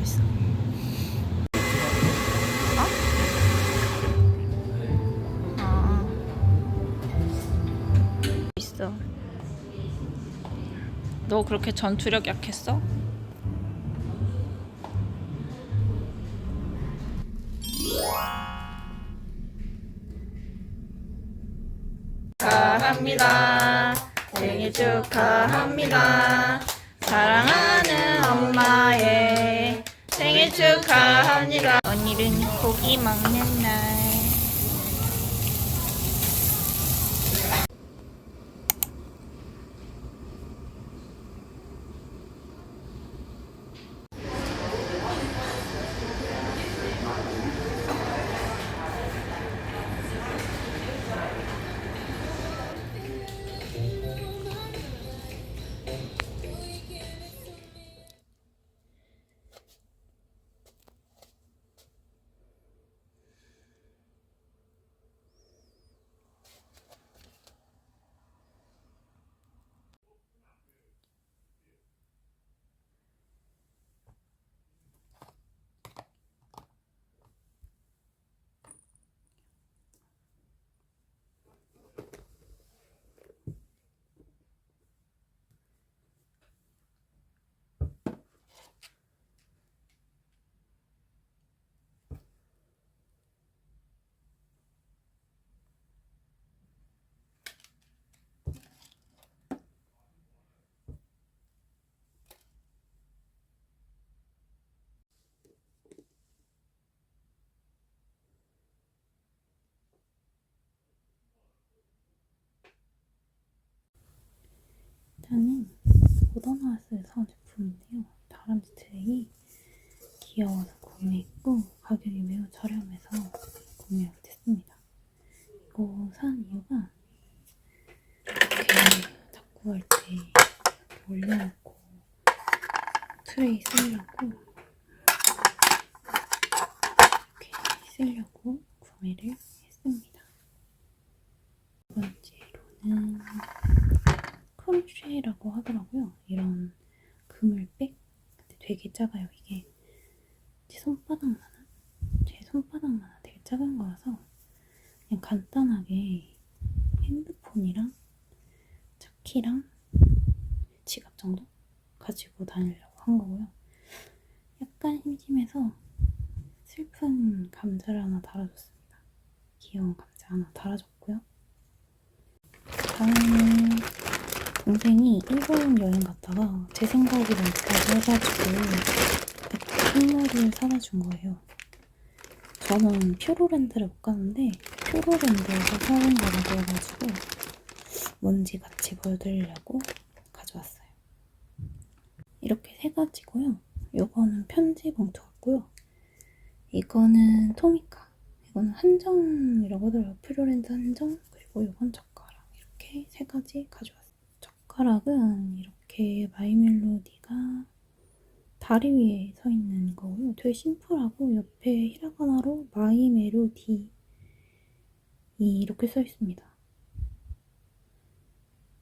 맛있어. 아. 있어. 너 그렇게 전투력 약했어? 축하합니다. 생일 축하합니다. 사랑하는 축하합니다. 오늘은 고기 먹는 날. 모더나스에서 사온 제품인데요. 다람쥐 트레이 귀여워서 구매했고 가격이 매우 저렴해서 구매하게 됐습니다. 이거 산 이유가 이렇게 닦고 할 때 올려놓고 트레이 쓰려고 이렇게 쓰려고 구매를 했습니다. 두 번째로는 하더라고요. 이런 그물백. 근데 되게 작아요. 이게 제 손바닥만한? 제 손바닥만한 되게 작은 거라서 그냥 간단하게 핸드폰이랑 차키랑 지갑 정도 가지고 다니려고 한 거고요. 약간 심심해서 슬픈 감자를 하나 달아줬습니다. 귀여운 감자 하나 달아줬고요. 다음은 동생이 일본 여행 갔다가 제 생각이랑 비슷하게 해가지고 선물을 사다 준 거예요. 저는 퓨로랜드를 못 가는데 퓨로랜드에서 사온 거라고 해가지고 뭔지 같이 보여드리려고 가져왔어요. 이렇게 세 가지고요. 이거는 편지 봉투 같고요. 이거는 토미카. 이거는 한정이라고 하더라고요. 퓨로랜드 한정. 그리고 이건 젓가락. 이렇게 세 가지 가져왔어요. 젓가락은 이렇게 마이멜로디가 다리 위에 서 있는 거고요. 되게 심플하고 옆에 히라가나로 마이멜로디 이렇게 써 있습니다.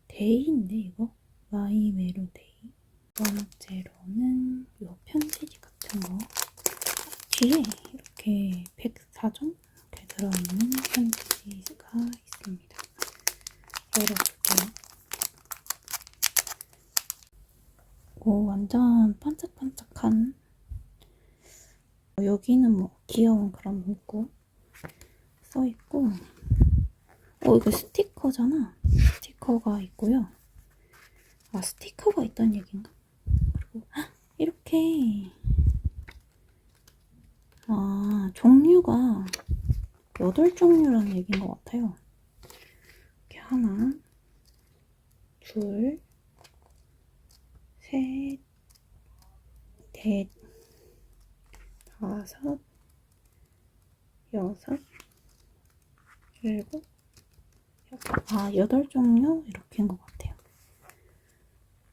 데이인데 이거 마이멜로데이. 두 번째로는 이 편지지 같은 거 뒤에 이렇게 104점 이렇게 들어있는 편지지가 있습니다. 열어볼게요. 오, 완전 반짝반짝한. 어, 여기는 뭐 귀여운 그런 문구 써있고 어 이거 스티커잖아. 스티커가 있고요. 아 스티커가 있다는 얘기인가? 그리고 헉, 이렇게. 아 종류가 8종류라는 얘기인 것 같아요. 이렇게 하나 둘 셋, 넷, 다섯, 여섯, 일곱, 여덟. 아, 여덟 종류? 이렇게인 것 같아요.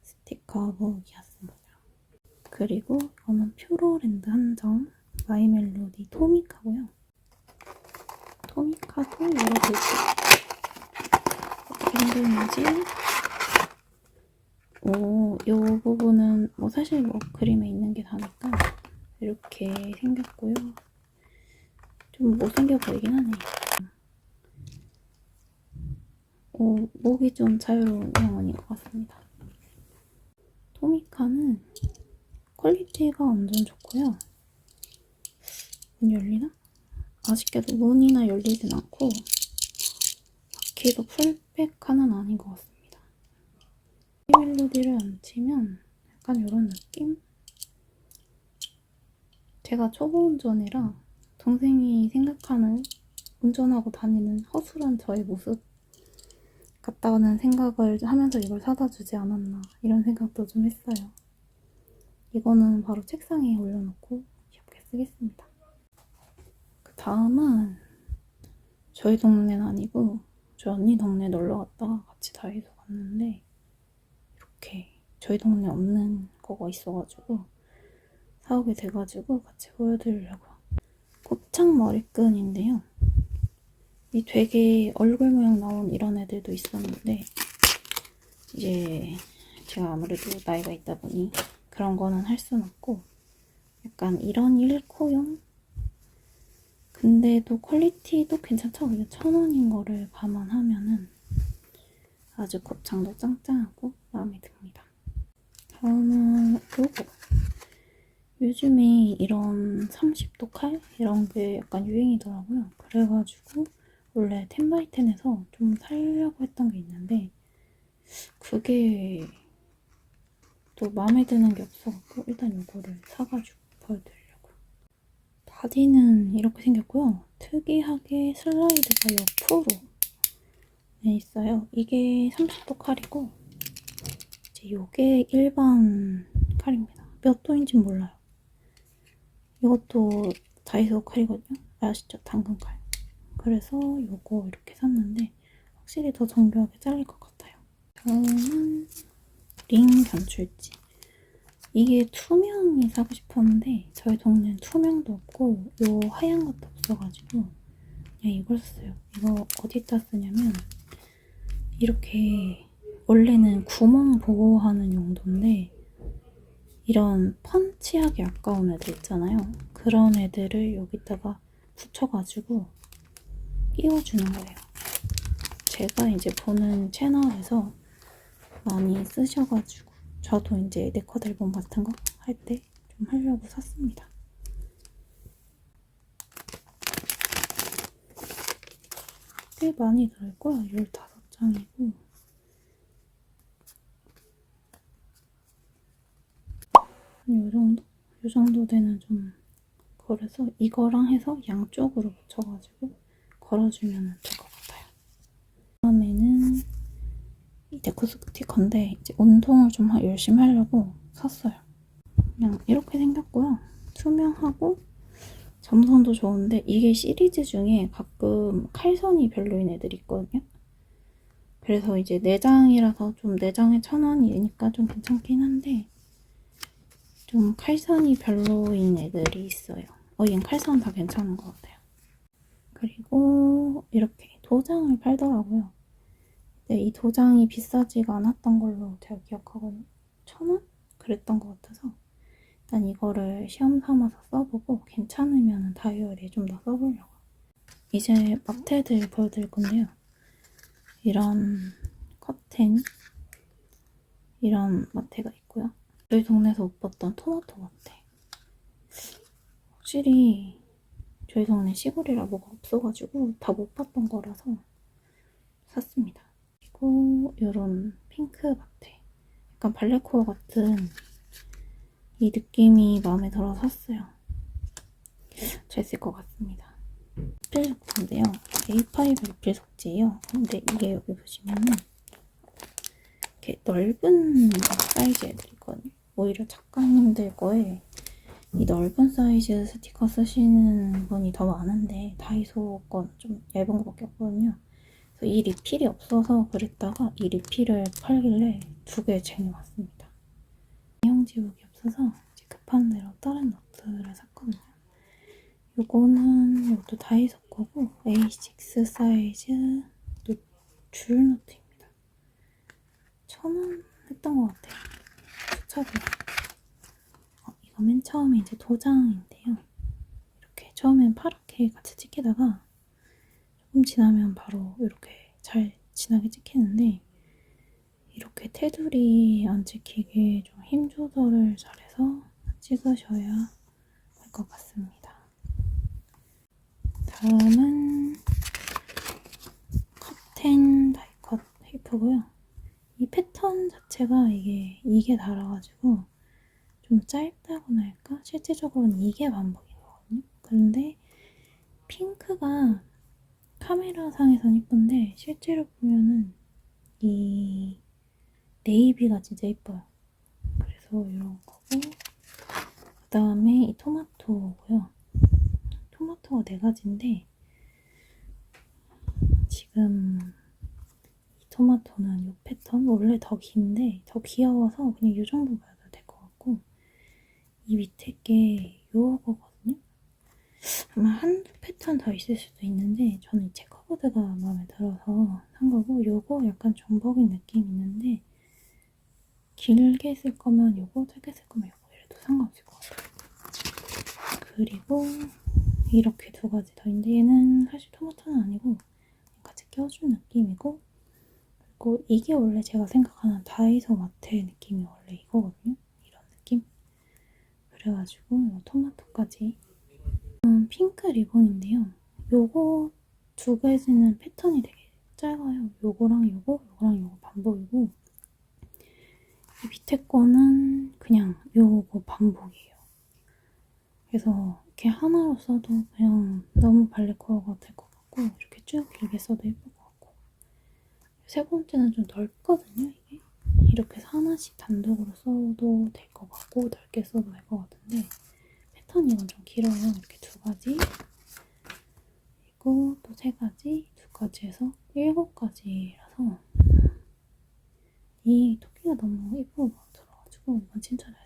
스티커 모으기였습니다. 그리고 이거는 퓨로랜드 한정 마이멜로디 토미카고요. 토미카도 열어볼게요. 어떻게 생겼는지 오, 요 부분은 뭐 사실 뭐 그림에 있는 게 다니까 이렇게 생겼고요. 좀 못생겨 보이긴 하네. 오, 목이 좀 자유로운 양원인 것 같습니다. 토미카는 퀄리티가 완전 좋고요. 문 열리나? 아쉽게도 문이나 열리진 않고 바퀴도 풀백화는 아닌 것 같습니다. 이 멜로디를 안 치면 약간 이런 느낌? 제가 초보 운전이라 동생이 생각하는 운전하고 다니는 허술한 저의 모습 같다는 생각을 하면서 이걸 사다 주지 않았나 이런 생각도 좀 했어요. 이거는 바로 책상에 올려놓고 귀엽게 쓰겠습니다. 그 다음은 저희 동네는 아니고 저희 언니 동네 놀러 갔다가 같이 다이소 갔는데 이렇게 저희 동네 없는 거가 있어가지고 사오게 돼가지고 같이 보여드리려고요. 곱창 머리끈인데요. 이 되게 얼굴 모양 나온 이런 애들도 있었는데 이제 제가 아무래도 나이가 있다 보니 그런 거는 할 순 없고 약간 이런 일코용 근데도 퀄리티도 괜찮죠? 이게 천 원인 거를 감안하면은 아주 곱창도 짱짱하고 마음에 듭니다. 다음은 요거 요즘에 이런 30도 칼 이런 게 약간 유행이더라고요. 그래가지고 원래 텐바이텐에서 좀 살려고 했던 게 있는데 그게 또 마음에 드는 게 없어갖고 일단 이거를 사가지고 보여드리려고. 바디는 이렇게 생겼고요. 특이하게 슬라이드가 옆으로 네, 있어요. 이게 30도 칼이고 이제 이게 일반 칼입니다. 몇 도인지 몰라요. 이것도 다이소 칼이거든요. 아시죠? 당근 칼. 그래서 이거 이렇게 샀는데 확실히 더 정교하게 잘릴 것 같아요. 다음은 링 변출지. 이게 투명이 사고 싶었는데 저희 동네는 투명도 없고 요 하얀 것도 없어가지고 그냥 이걸 샀어요. 이거 어디다 쓰냐면 이렇게 원래는 구멍 보호하는 용도인데 이런 펀치하기 아까운 애들 있잖아요. 그런 애들을 여기다가 붙여가지고 끼워주는 거예요. 제가 이제 보는 채널에서 많이 쓰셔가지고 저도 이제 네컷 앨범 같은 거 할 때 좀 하려고 샀습니다. 꽤 많이 들을 거야. 15 장이고 이 정도? 이 정도 되는 좀 그래서 이거랑 해서 양쪽으로 붙여가지고 걸어주면 될 것 같아요. 다음에는 이 데코 스티커인데 이제 운동을 좀 하- 열심히 하려고 샀어요. 그냥 이렇게 생겼고요. 투명하고 점선도 좋은데 이게 시리즈 중에 가끔 칼선이 별로인 애들이 있거든요. 그래서 이제 내장이라서 좀 내장에 천 원이니까 좀 괜찮긴 한데 좀 칼선이 별로인 애들이 있어요. 어, 얜 칼선 다 괜찮은 것 같아요. 그리고 이렇게 도장을 팔더라고요. 근데 이 도장이 비싸지가 않았던 걸로 제가 기억하거든요. 천 원? 그랬던 것 같아서 일단 이거를 시험 삼아서 써보고 괜찮으면 다이어리에 좀 더 써보려고. 이제 마테들 보여드릴 건데요. 이런 커튼 이런 마테가 있고요. 저희 동네에서 못 봤던 토마토 마테. 확실히 저희 동네 시골이라 뭐가 없어가지고 다 못 봤던 거라서 샀습니다. 그리고 이런 핑크 마테. 약간 발레코어 같은 이 느낌이 마음에 들어서 샀어요. 잘 쓸 것 같습니다. 리필 속지인데요. A5 리필 속지예요. 근데 이게 여기 보시면은 이렇게 넓은 사이즈 애들이 있거든요. 오히려 작가님들 거에 이 넓은 사이즈 스티커 쓰시는 분이 더 많은데 다이소 건 좀 얇은 거밖에 없거든요. 그래서 이 리필이 없어서 그랬다가 이 리필을 팔길래 두 개 쟁여왔습니다. 인형 지우기 없어서 급한 대로 다른 노트를 샀거든요. 요거는 이것도 다이소 거고 A6 사이즈 노- 줄 노트입니다. 천원 했던 것 같아요. 수첩이랑. 어, 이거 맨 처음에 이제 도장인데요. 이렇게 처음엔 파랗게 같이 찍히다가 조금 지나면 바로 이렇게 잘 진하게 찍히는데 이렇게 테두리 안 찍히게 좀 힘 조절을 잘해서 찍으셔야 할 것 같습니다. 다음은 컵텐 다이컷 테이프고요. 이 패턴 자체가 이게 이게 달아가지고 좀 짧다고나 할까? 실제적으로는 이게 반복이거든요. 그런데 핑크가 카메라 상에선 이쁜데 실제로 보면은 이 네이비가 진짜 이뻐요. 그래서 이런 거고 그 다음에 이 토마토고요. 토마토가 네 가지인데 지금 이 토마토는 이 패턴 원래 더 긴데 더 귀여워서 그냥 이 정도 봐도 될 것 같고 이 밑에 게 요거거든요. 아마 한두 패턴 더 있을 수도 있는데 저는 이 체커보드가 마음에 들어서 산 거고 요거 약간 정복인 느낌이 있는데 길게 쓸 거면 요거 짧게 쓸 거면 요거 이래도 상관없을 것 같아요. 그리고 이렇게 두 가지 더 있는데 얘는 사실 토마토는 아니고 같이 껴준 느낌이고 그리고 이게 원래 제가 생각하는 다이소 마테 느낌이 원래 이거거든요. 이런 느낌. 그래가지고 이 토마토까지 음, 핑크 리본인데요. 요거 두 가지는 패턴이 되게 짧아요. 요거랑 요거, 요거랑 요거 반복이고 이 밑에 거는 그냥 요거 반복이에요. 그래서 이렇게 하나로 써도 그냥 너무 발레코어가 될 것 같고 이렇게 쭉 길게 써도 예쁠 것 같고. 세 번째는 좀 넓거든요 이게. 이렇게 하나씩 단독으로 써도 될 것 같고 넓게 써도 될 것 같은데 패턴이 이건 좀 길어요. 이렇게 두 가지. 그리고 또 세 가지 두 가지 해서 일곱 가지라서. 이 토끼가 너무 예쁘고 들어가지고 이건 진짜 잘.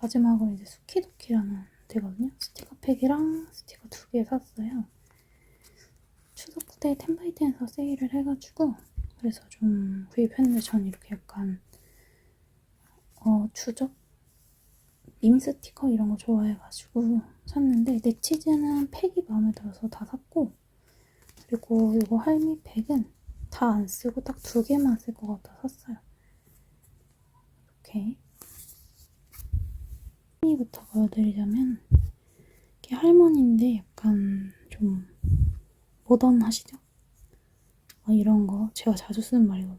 마지막으로 이제 수키도키라는 데거든요. 스티커팩이랑 스티커 두 개 샀어요. 추석 때 템바이텐에서 세일을 해가지고 그래서 좀 구입했는데 전 이렇게 약간 어 추적 밈 스티커 이런 거 좋아해가지고 샀는데 넥치즈는 팩이 마음에 들어서 다 샀고 그리고 이거 할미 팩은 다 안 쓰고 딱 두 개만 쓸 것 같아 샀어요. 이렇게 할머니부터 보여드리자면 이게 할머니인데 약간 좀 모던하시죠? 어, 이런 거 제가 자주 쓰는 말이거든요.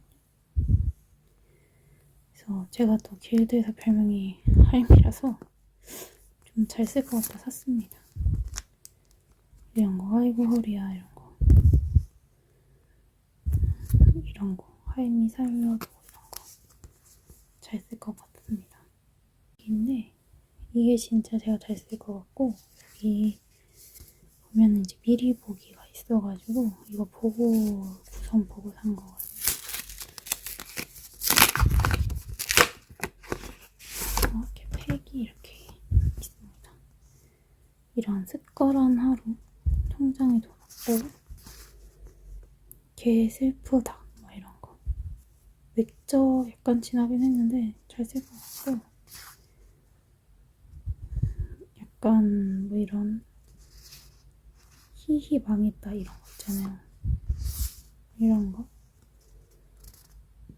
그래서 제가 또 길드에서 별명이 할미라서 좀 잘 쓸 것 같아 샀습니다. 이런 거 아이고 허리야 이런 거 이런 거 할미 살려도 이런 거 잘 쓸 것 같습니다. 인데 이게 진짜 제가 잘 쓸 것 같고 여기 보면 이제 미리 보기가 있어가지고 이거 보고 구성 보고 산 거거든요. 이렇게 팩이 이렇게 있습니다. 이런 습거란 하루 통장에 돈 없고 개 슬프다 뭐 이런 거 맥저 약간 지나긴 했는데 잘 쓸 것 같고 약간 뭐 이런 히히 망했다 이런 거 있잖아요. 이런 거.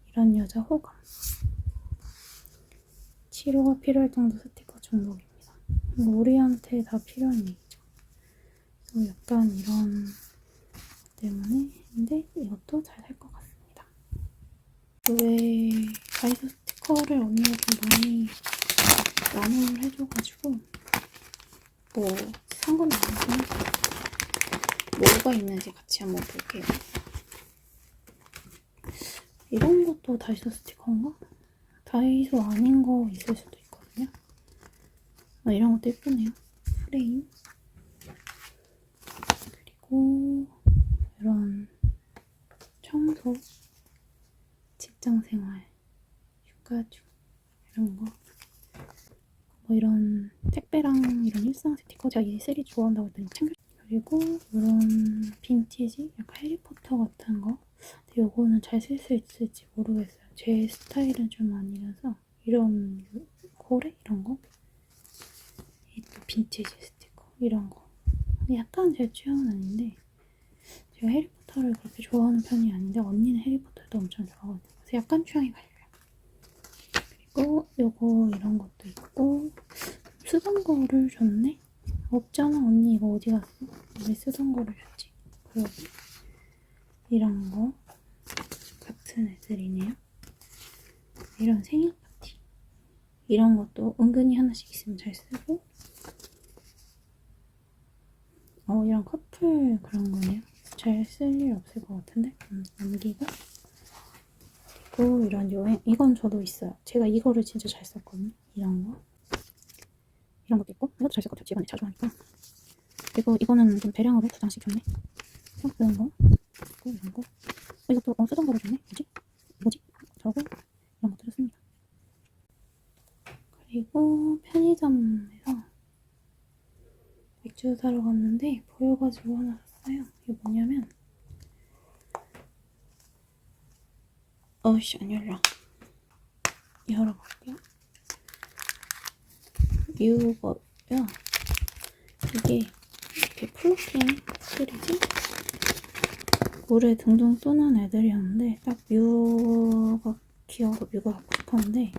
이런 여자 호감. 치료가 필요할 정도 스티커 중독입니다. 우리한테 다 필요한 얘기죠. 그래서 약간 이런 것 때문에 근데 이것도 잘 살 것 같습니다. 왜 다이소 스티커를 언니가 좀 많이 나눔을 해줘가지고 뭐산건 아니지만 뭐가 있는지 같이 한번 볼게요. 이런 것도 다이소 스티커인가? 다이소 아닌 거 있을 수도 있거든요. 아, 이런 것도 예쁘네요. 프레임. 그리고 이런 청소, 직장생활, 휴가주 이런 거. 뭐 이런 택배랑 이런 일상 스티커 제가 이 세리 좋아한다고 했더니 챙겨 그리고 이런 빈티지 약간 해리포터 같은 거 근데 요거는 잘 쓸 수 있을지 모르겠어요. 제 스타일은 좀 아니라서 이런 고래 이런 거, 이또 빈티지 스티커 이런 거. 약간 제 취향은 아닌데 제가 해리포터를 그렇게 좋아하는 편이 아닌데 언니는 해리포터도 엄청 좋아하거든요. 그래서 약간 취향이 갈려요. 그리고 요거 이런 것도 있고 쓰던 거를 줬네? 없잖아 언니 이거 어디 갔어? 왜 쓰던 거를 줬지? 그러게 이런 거 같은 애들이네요. 이런 생일 파티 이런 것도 은근히 하나씩 있으면 잘 쓰고 어 이런 커플 그런 거네요. 잘 쓸 일 없을 것 같은데 음, 남기고 그리고 이런 여행 이건 저도 있어요. 제가 이거를 진짜 잘 썼거든요. 이런 거 이런 것도 있고 이것도 잘 썼거든요. 집안에 자주 하니까 그리고 이거는 좀 대량으로 두 장씩 줬네. 이런 거 있고 이런 거 어, 이것도 어, 쓰던 거를 줬네. 뭐지? 뭐지? 저거 이런 것도 줬습니다. 그리고 편의점에서 맥주 사러 갔는데 보여가지고 하나 샀어요. 이게 뭐냐면 어씨 안 열려. 열어볼게요. 뮤거요. 이게 이렇게 플로팅 시리즈 물에 둥둥 뜨는 애들이었는데 딱 뮤가 귀여워서 뮤가 갖고 싶었는데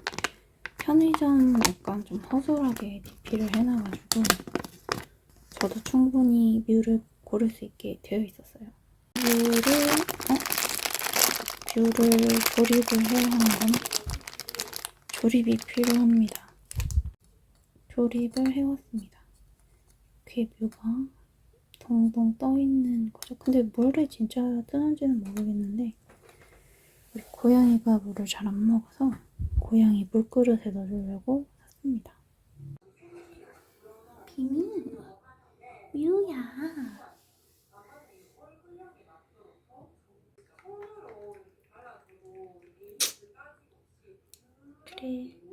편의점 약간 좀 허술하게 DP를 해놔가지고 저도 충분히 뮤를 고를 수 있게 되어 있었어요. 뮤를 어? 뮤를 조립을 해야 하는 건 조립이 필요합니다. 조립을 해왔습니다. 뮤가 동동 떠 있는 거죠. 근데 물에 진짜 뜨는지는 모르겠는데 우리 고양이가 물을 잘 안 먹어서 고양이 물그릇에 넣어주려고 샀습니다. 비미, 뮤야. 그래.